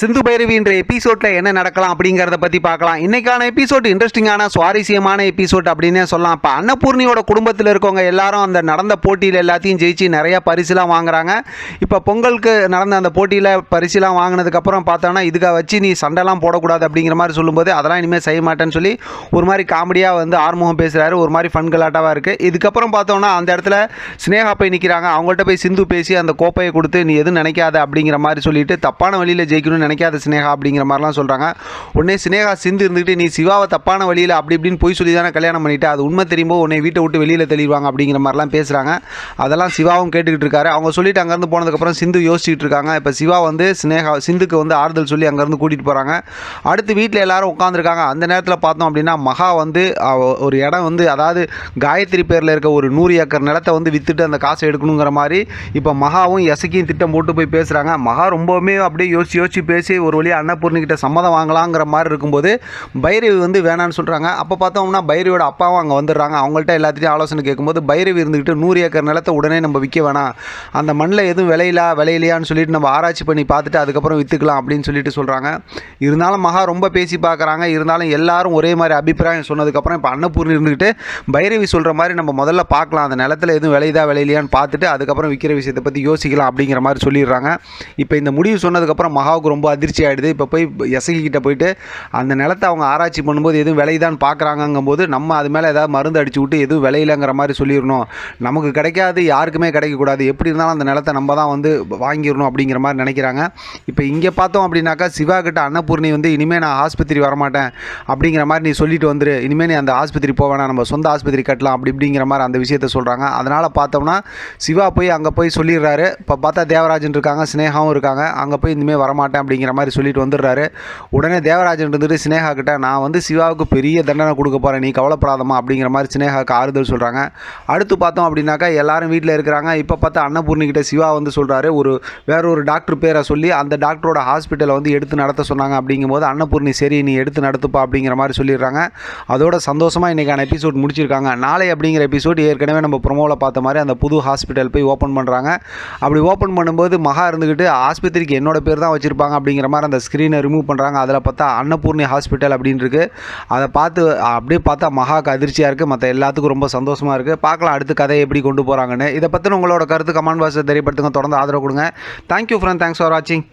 சிந்து பைரவி என்ற எபிசோட்ல என்ன நடக்கலாம் அப்படிங்கிறத பத்தி பார்க்கலாம். இன்னைக்கான எபிசோட் இன்ட்ரெஸ்டிங்கான சுவாரஸ்யமான எபிசோட் அப்படின்னே சொல்லலாம். இப்போ அன்னபூர்ணியோட குடும்பத்தில் இருக்கவங்க எல்லாரும் அந்த நடந்த போட்டியில் எல்லாத்தையும் ஜெயிச்சு நிறைய பரிசுலாம் வாங்குறாங்க. இப்போ பொங்கலுக்கு நடந்த அந்த போட்டியில் பரிசுலாம் வாங்கினதுக்கப்புறம் பார்த்தோன்னா இதுக்காக வச்சு நீ சண்டைலாம் போடக்கூடாது அப்படிங்கிற மாதிரி சொல்லும்போது அதெல்லாம் இனிமேல் செய்ய மாட்டேன்னு சொல்லி ஒரு மாதிரி காமெடியாக வந்து ஆறுமுகம் பேசுகிறாரு ஒரு மாதிரி ஃபன் கலாட்டாவாக இருக்குது இதுக்கப்புறம் பார்த்தோன்னா அந்த இடத்துல ஸ்னேகா போய் நிற்கிறாங்க அவங்கள்ட்ட போய் சிந்து பேசி அந்த கோப்பையை கொடுத்து நீ எதுவும் நினைக்காத அப்படிங்கிற மாதிரி சொல்லிட்டு தப்பான வழியில் ஜெயிக்கணும் ஒன்றும் நினைக்காத சினேகா அப்படிங்கிற மாதிரிலாம் சொல்கிறாங்க உடனே சினேகா சிந்து இருந்துக்கிட்டு நீ சிவாவை தப்பான வழியில் அப்படி இப்படின்னு போய் சொல்லி தானே கல்யாணம் பண்ணிட்டு. அது உண்மை தெரியும்போது உன்னை வீட்டை விட்டு வெளியில் தெளிவாங்க அப்படிங்கிற மாதிரிலாம் பேசுகிறாங்க அதெல்லாம் சிவாவும் கேட்டுக்கிட்டு இருக்காரு. அவங்க சொல்லிட்டு அங்கேருந்து போனதுக்கப்புறம் சிந்து யோசிச்சுட்டு இருக்காங்க. இப்போ சிவா வந்து சினேகா சிந்துக்கு வந்து ஆறுதல் சொல்லி அங்கேருந்து கூட்டிகிட்டு போகிறாங்க அடுத்து வீட்டில் எல்லாரும் உட்காந்துருக்காங்க அந்த நேரத்தில் பார்த்தோம் அப்படின்னா மகா வந்து ஒரு இடம் வந்து அதாவது காயத்ரி பேரில் இருக்க ஒரு நூறு ஏக்கர் நிலத்தை வந்து விற்றுட்டு அந்த காசை எடுக்கணுங்கிற மாதிரி இப்போ மகாவும் எசக்கியும் திட்டம் போட்டு போய் பேசுகிறாங்க மகா ரொம்பவுமே அப்படியே யோசிச்சு யோசிச்சு பேசி ஒரு வழியாக அன்னபூர்ணிக்கிட்ட சம்மதம் வாங்கலாங்கிற மாதிரி இருக்கும்போது பைரவி வந்து வேணான்னு சொல்கிறாங்க அப்போ பார்த்தோம்னா பைரவியோட அப்பாவும் அங்கே வந்துடுறாங்க. அவங்கள்ட்ட எல்லாத்தையும் ஆலோசனை கேட்கும்போது பைரவி இருந்துக்கிட்டு நூறு ஏக்கர் நிலத்தை உடனே நம்ம விற்க வேணாம். அந்த மண்ணில் எதுவும் விளையிலா விளையிலையான்னு சொல்லிட்டு நம்ம ஆராய்ச்சி பண்ணி பார்த்துட்டு அதுக்கப்புறம் விற்றுக்கலாம் அப்படின்னு சொல்லிட்டு சொல்கிறாங்க இருந்தாலும் மகா ரொம்ப பேசி பார்க்குறாங்க. இருந்தாலும் எல்லாரும் ஒரே மாதிரி அபிப்பிராயம் சொன்னதுக்கப்புறம் இப்போ அன்னபூர்ணி இருந்துக்கிட்டு பைரவி சொல்கிற மாதிரி நம்ம முதல்ல பார்க்கலாம். அந்த நிலத்தில் எதுவும் விளையுதா விளையிலையான்னு பார்த்துட்டு அதுக்கப்புறம் விற்கிற விஷயத்தை பற்றி யோசிக்கலாம் அப்படிங்கிற மாதிரி சொல்லிடுறாங்க. இப்போ இந்த முடிவு சொன்னதுக்கப்புறம் மகாவுக்கு ரொம்ப அதிர்ச்சி ஆகிடுது இப்போ போய் எசகி கிட்ட போயிட்டு அந்த நிலத்தை அவங்க ஆராய்ச்சி பண்ணும்போது எதுவும் விளையுதான்னு பார்க்குறாங்கங்கும்போது நம்ம அது மேலே ஏதாவது மருந்து அடிச்சு விட்டு எதுவும் விளையிலங்கிற மாதிரி சொல்லிடணும். நமக்கு கிடைக்காது யாருக்குமே கிடைக்கக்கூடாது. எப்படி இருந்தாலும் அந்த நிலத்தை நம்ம தான் வந்து வாங்கிடணும் அப்படிங்கிற மாதிரி நினைக்கிறாங்க. இப்போ இங்கே பார்த்தோம் அப்படின்னாக்கா சிவா கிட்ட அன்னபூர்ணி வந்து இனிமேல் நான் ஆஸ்பத்திரி வரமாட்டேன். அப்படிங்கிற மாதிரி நீ சொல்லிட்டு வந்துரு. இனிமேல் நீ அந்த ஆஸ்பத்திரி போவேணா நம்ம சொந்த ஆஸ்பத்திரி கட்டலாம் அப்படி இப்படிங்கிற மாதிரி அந்த விஷயத்த சொல்கிறாங்க அதனால் பார்த்தோம்னா சிவா போய் அங்கே போய் சொல்லிடுறாரு. இப்போ பார்த்தா தேவராஜன் இருக்காங்க ஸ்னேகாவும் இருக்காங்க. அங்கே போய் இனிமேல் வரமாட்டேன். அப்படிங்கிற மாதிரி சொல்லிட்டு வந்துடுறாரு. உடனே தேவராஜன் இருந்துட்டு சினேகா கிட்ட நான் வந்து சிவாவுக்கு பெரிய தண்டனை கொடுக்க போகிறேன் நீ கவலைப்படாதமா அப்படிங்கிற மாதிரி சினேகாவுக்கு ஆறுதல் சொல்கிறாங்க அடுத்து பார்த்தோம் அப்படின்னாக்கா எல்லாரும் வீட்டில் இருக்கிறாங்க. இப்போ பார்த்தா அன்னபூர்ணி கிட்ட சிவா வந்து சொல்கிறாரு ஒரு வேற ஒரு டாக்டர் பேரை சொல்லி அந்த டாக்டரோட ஹாஸ்பிட்டலை வந்து எடுத்து நடத்த சொன்னாங்க அப்படிங்கும்போது அன்னபூர்ணி சரி நீ எடுத்து நடத்துப்பா அப்படிங்கிற மாதிரி சொல்லிடுறாங்க. அதோட சந்தோஷமாக இன்றைக்கான எபிசோட் முடிச்சிருக்காங்க. நாளை அப்படிங்கிற எபிசோட் ஏற்கனவே நம்ம ப்ரொமோவில் பார்த்த மாதிரி அந்த புது ஹாஸ்பிட்டல் போய் ஓப்பன் பண்ணுறாங்க அப்படி ஓப்பன் பண்ணும்போது மகா இருந்துக்கிட்டு ஆஸ்பத்திரிக்கு என்னோட பேர் தான் வச்சுருப்பாங்க. அப்படிங்கிற மாதிரி அந்த ஸ்க்ரீனை ரிமூவ் பண்ணுறாங்க அதில் பார்த்தா அன்னபூர்ணி ஹாஸ்பிட்டல் அப்படின்னு இருக்குது அதை பார்த்து அப்படியே பார்த்தா மகாக்கு அதிர்ச்சியாக இருக்குது மற்ற எல்லாத்துக்கும் ரொம்ப சந்தோஷமாக இருக்குது பார்க்கலாம் அடுத்த கதையை எப்படி கொண்டு போகிறாங்கன்னு இதை பற்றின உங்களோட கருத்து கமெண்ட் பாக்ஸில் தெரியப்படுத்துங்க. தொடர்ந்து ஆதரவு கொடுங்க. தேங்க்யூ ஃப்ரெண்ட் தேங்க்ஸ் ஃபார் வாட்சிங்